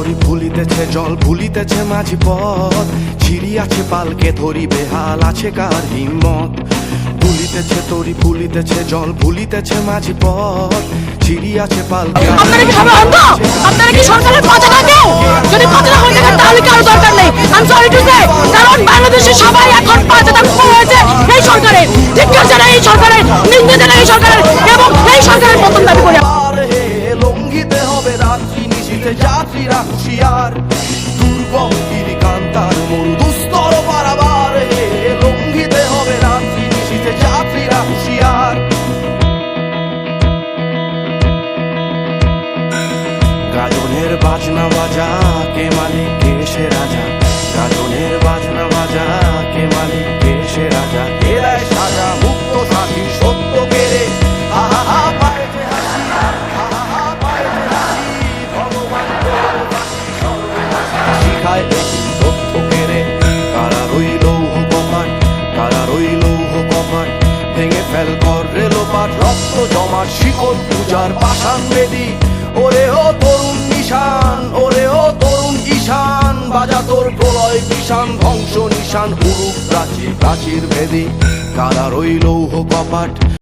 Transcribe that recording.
ফুলিতেছে জল ভুলিতেছে মাঝি পথ। ছিড়ি আছে পালকে ধরি বেহাল আছে কার হিম্মত? ভুলিতেছে তরি ফুলিতেছে জল ভুলিতেছে মাঝি পথ। ছিড়ি আছে পালকে আপনারা কি সবাই অন্ধ? আপনারা কি সরকারের পতাকা কেউ যদি পতাকা হয়ে তাহলে কারও দরকার নেই? সরি টু সে কারণ বাংলাদেশের সবাই এখন পতাকা খুব হয়েছে এই সরকারের। ধিক্কার জানাই এই সরকারের নিন্দা জানাই এই সরকারের। নিশীতে যাত্রীরা হুঁশিয়ার দুর্গম গিরিকান্তার মরু দুস্তর পারাবার লঙ্ঘিতে হবে রাত্রি নিশীতে যাত্রীরা হুঁশিয়ার গাজনের বাজনা বাজা, কে মালিক, কে সে রাজা? জমাট শিকল পূজার পাষাণ বেদি। ওরে ও তরুণ নিশান, ওরে ও তরুণ ঈশান, বাজা তোর প্রলয় কিষান ধ্বংস নিশান পুরুষ প্রাচীর প্রাচীর বেদি। কারা রইল কপাট?